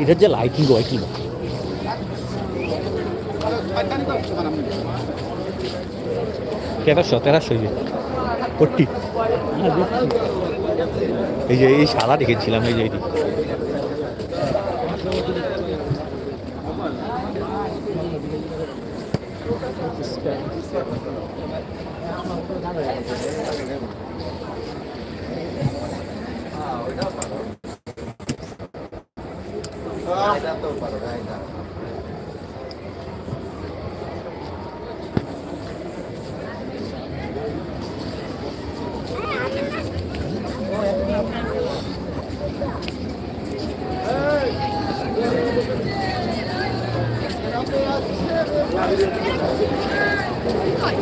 এটা যে lighting lighting তেরোশো তেরোশো যে, পট্টি। এই যে, এই সাদা দেখেছিলাম, এই যে এটি Ah, dah tahu pada lain dah.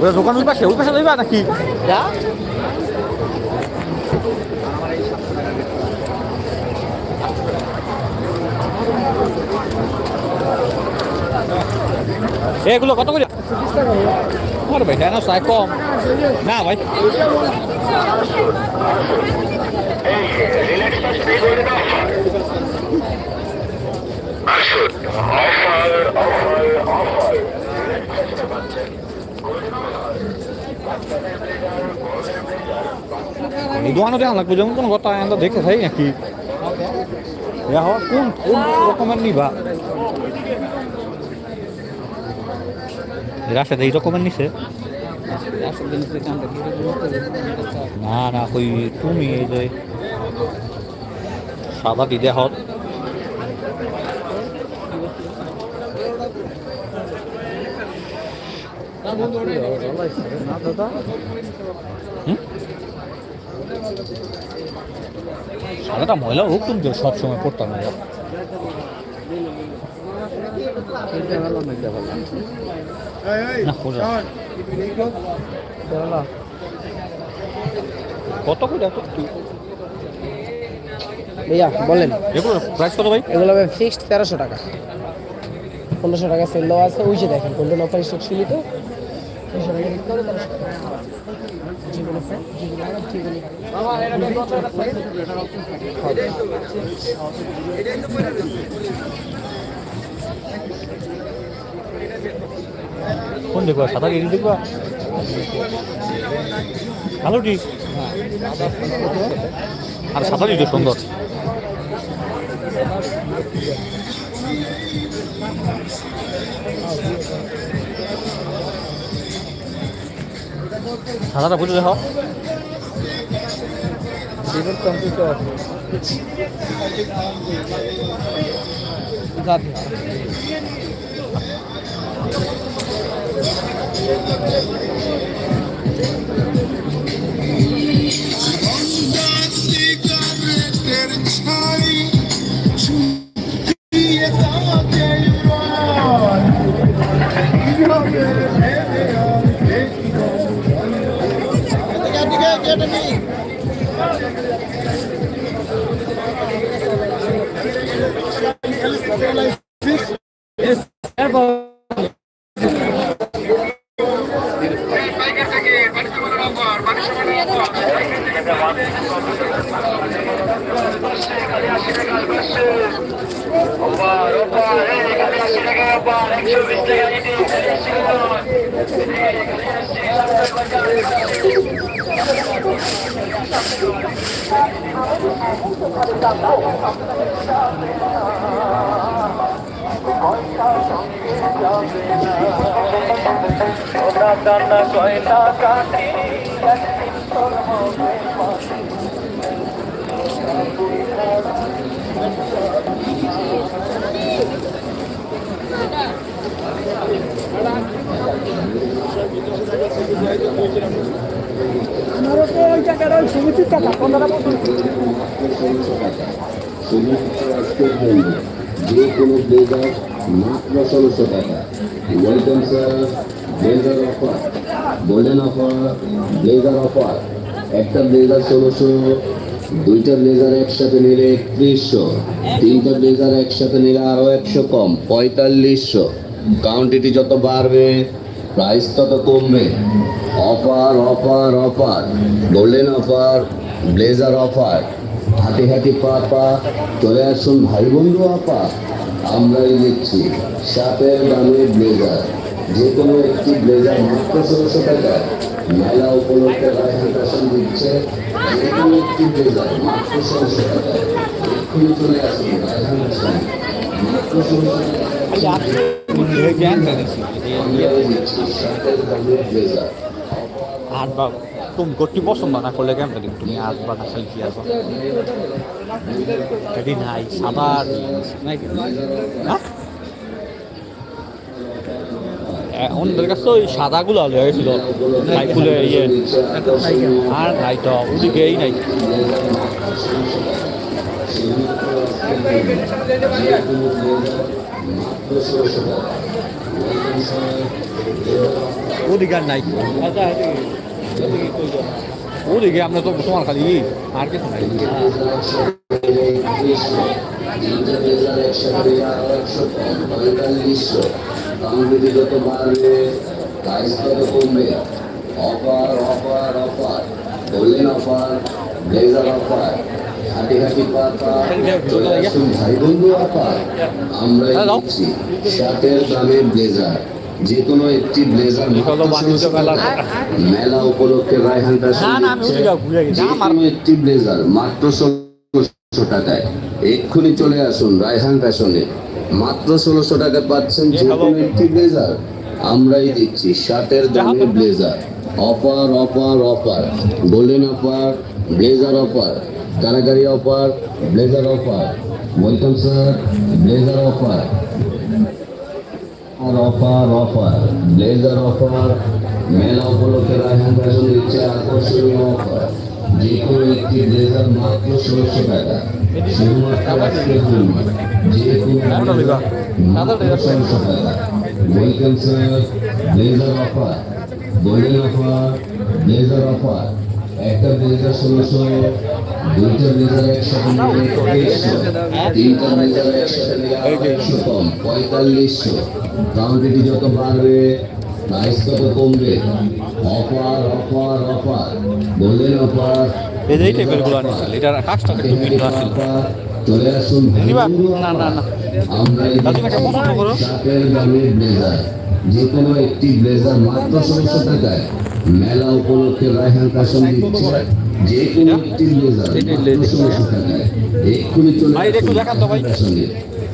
ওটা দোকান ওই পাশে ওই পাশে লইবা নাকি? যা। এগুলো কত করে আমার ভাই না সাই কম। না ভাই। এই দোকানে দেখা লাগবে যেমন কোনো কথা আমরা দেখে থাকি নাকি? কোন কোন রকমের নিবা রাস্তাতে এই রকমের নিছে? না না ওই তুমি এই যে সাদা দিদে হত সাদাটা ময়লা হোক তুমি সব সময় পড়তাম না কত করে ভাইয়া বলেন। এগুলো প্রাইস কত ভাই? এগুলো ফিক্সড তেরোশো টাকা। পনেরোশো টাকা সেল দেওয়া আছে। ওই যে দেখেন গোল্ডেন স্টক ছিল তো? কোন দেখবা সাদা গেড়ি দেখবা আলোটি আর সাদাটি তো সুন্দর। সাদাটা বুঝে দেখো ভিভোর কম্পিউটার জাতি। Cigaretter দানা কয়লা কাটি তোর মনে ষোলোশো টাকা welcome sir blazer offer golden offer blazer offer একটা ব্লেজার ষোলোশো দুইটা ব্লেজার একসাথে নিলে একত্রিশশো তিনটা ব্লেজার একসাথে নিলে আরও একশো কম পঁয়তাল্লিশশো কাউন্টিটি যত বাড়বে প্রাইস তত কমবে। Offer offer offer golden offer blazer offer হাঁটি হাঁটি, পা পা। চলে আসুন ভাই বন্ধু আপা আমরাই দিচ্ছি সাপের দামে ব্লেজার যে কোনো একটি ব্লেজার মাত্র ষোলোশো টাকা। মেলা উপলক্ষে রায়হান ফ্যাশন দিচ্ছে। যে কোনো একটি ব্লেজার মাত্র ষোলোশো টাকা। এক্ষুনি চলে আসুন রায়হান ফ্যাশন মাত্র ষোলোশো টাকা। আমরাই দিচ্ছি সাপের দামে ব্লেজার আট বা তুমি গটি পছন্দ না করলে কেমন দিন তুমি আট বা খালি কি আসো এটি নাই সাদা আর নাই কাছে তো ওই সাদাগুলো হয়ে গেছিল সাইকুলে ইয়ে আর নাই তো ওদিকে এই নাই ওদিকে আর নাই। ওদিকে আমরা তো তোমার খালি আর কিছু নাই। যত বাড়বে প্রাইস তত কমবে অফার অফার অফার কোনো একটি ব্লেজার মেলা উপলক্ষে ব্লেজার টাকায় এক্ষুনি চলে আসুন রায়হান ফ্যাশনে মাত্র ষোলোশো টাকা পাচ্ছেন যে কোনো একটি ব্লেজার আমরাই দিচ্ছি শার্টের দামে blazer offer offer offer golden offer blazer offer কারাগারি offer blazer offer welcome sir blazer offer আর অফার অফার ব্লেজার অফার মেলা উপলক্ষে রায়হান ফ্যাশন দিচ্ছে আকর্ষণীয় অফার যে কোনো একটি ব্লেজার মাত্র ষোলোশো টাকা। শুধুমাত্র আজকের জন্য। যে কোনো ব্লেজার মাত্র ষোলোশো টাকা। Welcome sir blazer offer golden offer blazer offer একটা ব্লেজার ষোলোশো। দুইটা ব্লেজার একসাথে যত বাড়বে প্রাইস তত কমবে offer offer offer golden offer চলে আসুন। আমরা যে কোনো একটি ব্লেজার মাত্র ষোলোশো টাকায় মেলা উপলক্ষে রায়হান ফ্যাশন দিচ্ছে।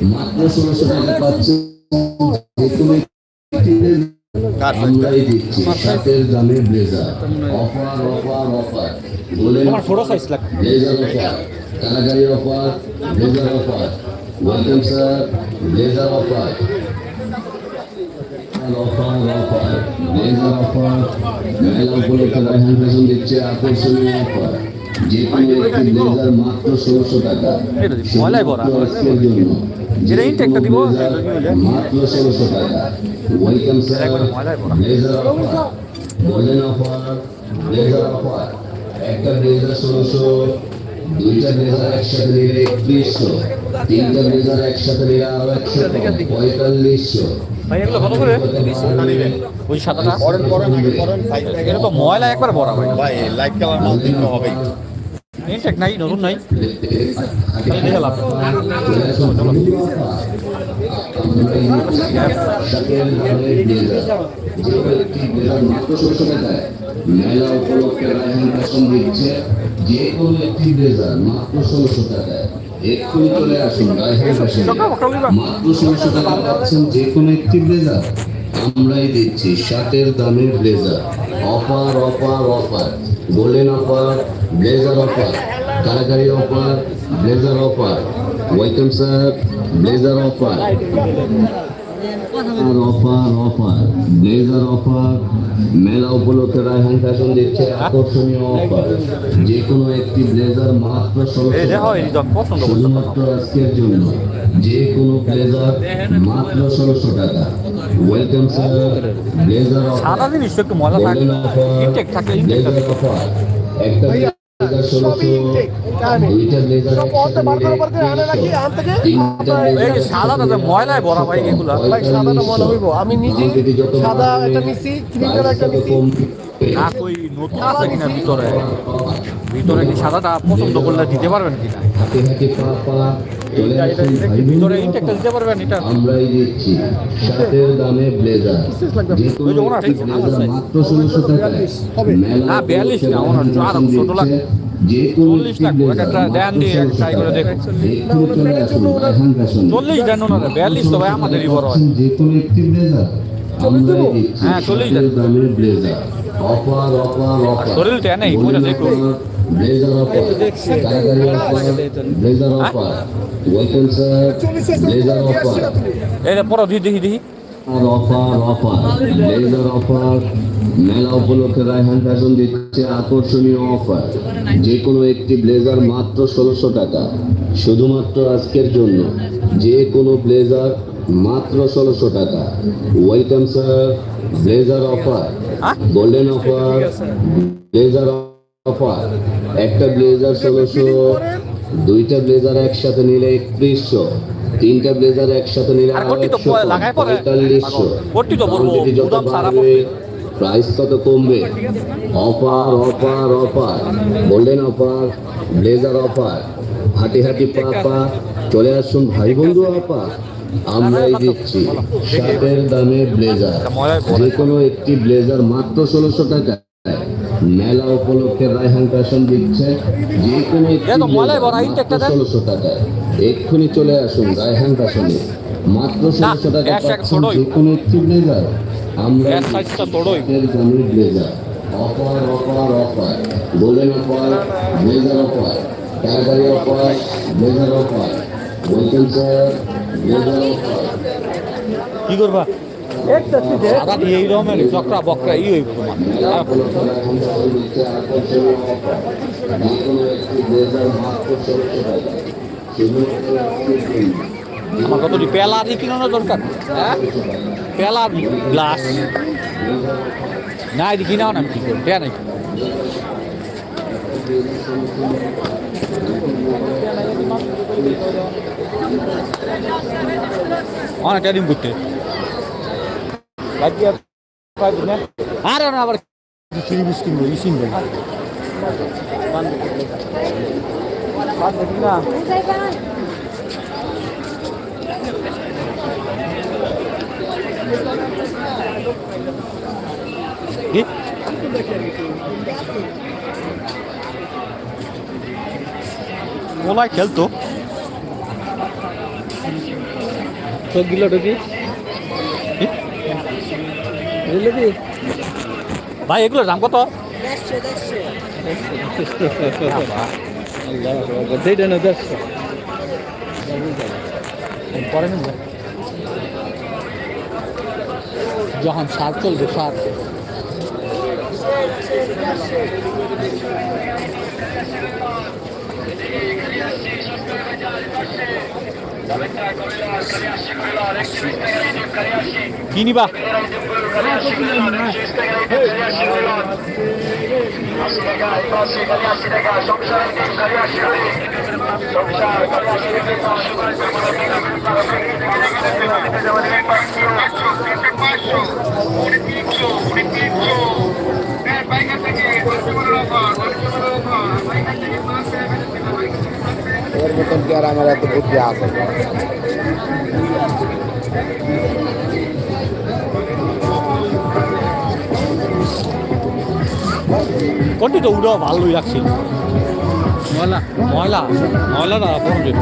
মাত্র ষোলোশো টাকা পাচ্ছে শার্টের দামে ব্লেজার। Offer offer offer. বলে তোমার ফটো সাইজ লাগ blazer offer. কারাগারি offer blazer offer. Welcome sir. Blazer offer. Offer offer একটি ব্লেজার একসাথে ভাই, এগুলো কত করে? ওই সাদাটা? এটা তো ময়লা একবার ভরা ভাই। ভাই লাইট কালার মাল দিতে হবে ইনটেক নাই নতুন নাই যে কোনো একটি মাত্র ষোলোশো টাকায়। এক্ষুনি চলে আসুন রায়হান ফ্যাশন মাত্র ষোলোশো টাকা পাচ্ছেন যে কোনো একটি ব্লেজার। আমরাই দিচ্ছি শার্টের দামের blazer. Offer offer offer. Golden offer blazer offer. কারাগারি offer blazer offer. Welcome sir blazer offer. আর অফার অফার। ব্লেজার অফার মেলা উপলক্ষে রায়হান ফ্যাশন দিচ্ছে আকর্ষণীয় অফার। যে কোনো একটি ব্লেজার মাত্র ষোলোশো শুধুমাত্র আজকের জন্য। যে কোনো ব্লেজার মাত্র ষোলোশো টাকা। ওয়েলকাম স্যার ব্লেজার সাদা জিনিস একটু ময়লা থাকে। ইনটেক অফার একটা ময়লায় ভরা ভাই এগুলা। ভাই সাদাটা হইব। আমি নিজে সাদা একটা নিছি ক্রিম কালার একটা নিছি না কই নতুন আছে কিনা ভিতরে? ভিতরে কি সাদাটা পছন্দ করলে দিতে পারবেন কিনা? হাতে হাতে পা পা চলে এটা আসুন এটা ভাই কি ভিতরে ইনটেকটা দিতে পারবেন এটা। আমরাই দিচ্ছি সাতের দামে ব্লেজার। Pieces লাগবে। যে কোনো ওই যে ওনার একটি ঠিক আমার ব্লেজার size। মাত্র ষোলোশো টাকা না, 42 না, ওনার আরও ছোট লাগবে। যে কোনো 40 একটি লাগবে, blazer একটা দেন দিয়ে করে দেখুন। চল্লিশ দেন ওনারা বিয়াল্লিশ তো ভাই আমাদেরই বড় হয়। হ্যাঁ, চল্লিশ দেন। বুঝে দেখুন। Blazer offer কারাগারি offer blazer offer welcome sir blazer offer এটা দিয়ে দেখি দেখি আর অফার অফার ব্লেজার অফার মেলা উপলক্ষে রায়হান ফ্যাশন দিচ্ছে আকর্ষণীয় অফার যে কোনো একটি ব্লেজার মাত্র ষোলোশো টাকা। শুধুমাত্র আজকের জন্য। যে কোনো ব্লেজার মাত্র ষোলোশো টাকা। Welcome sir blazer offer? Golden offer blazer offer একটা ব্লেজার ষোলোশো দুইটা ব্লেজার একসাথে নিলে একত্রিশশো তিনটা ব্লেজার একসাথে নিলে। পঁয়তাল্লিশশো। প্রাইস তত কমবে। Offer offer offer golden offer blazer offer হাঁটি হাঁটি পা পা। চলে আসুন ভাই বন্ধু আপা আমরাই দিচ্ছি। শার্টের দামে ব্লেজার। যে কোনো একটি ব্লেজার মাত্র ষোলোশো টাকা। মেলা উপলক্ষে রায়হান ফ্যাশন দিচ্ছে। যে কোনো। ষোলোশো টাকায়। এক্ষুনি চলে আসুন রায়হান ফ্যাশনে। মাত্র ষোলোশো টাকা পাচ্ছেন যে কোনো একটি ব্লেজার। আমরা blazer. Offer offer offer golden offer blazer offer ক্যাডারি offer blazer offer welcome sir blazer offer কি করবা? সাদা বকরা ই। আমার কতটি পেলা দিয়ে কিনানো দরকার হ্যাঁ পেলা গ্লাস। না কিনাও না আমি কি করি দেয়া নাই অনেক দিন ঘুরতে আরে না আবার থ্রি বিস কিনবো ই কিনবো না কি মোলায় খেলতো তো গিলো ঢুকি কি? কি ভাই এগুলোর দাম কত? দেড়শো পরে। যখন সার চলবে সার। কি নিবা? এর মতন কি আর আমার এত বুদ্ধি আছে কোনটি তো উড়ো ভালোই লাগছিল ময়লা। ময়লা ময়লা না বরং যেত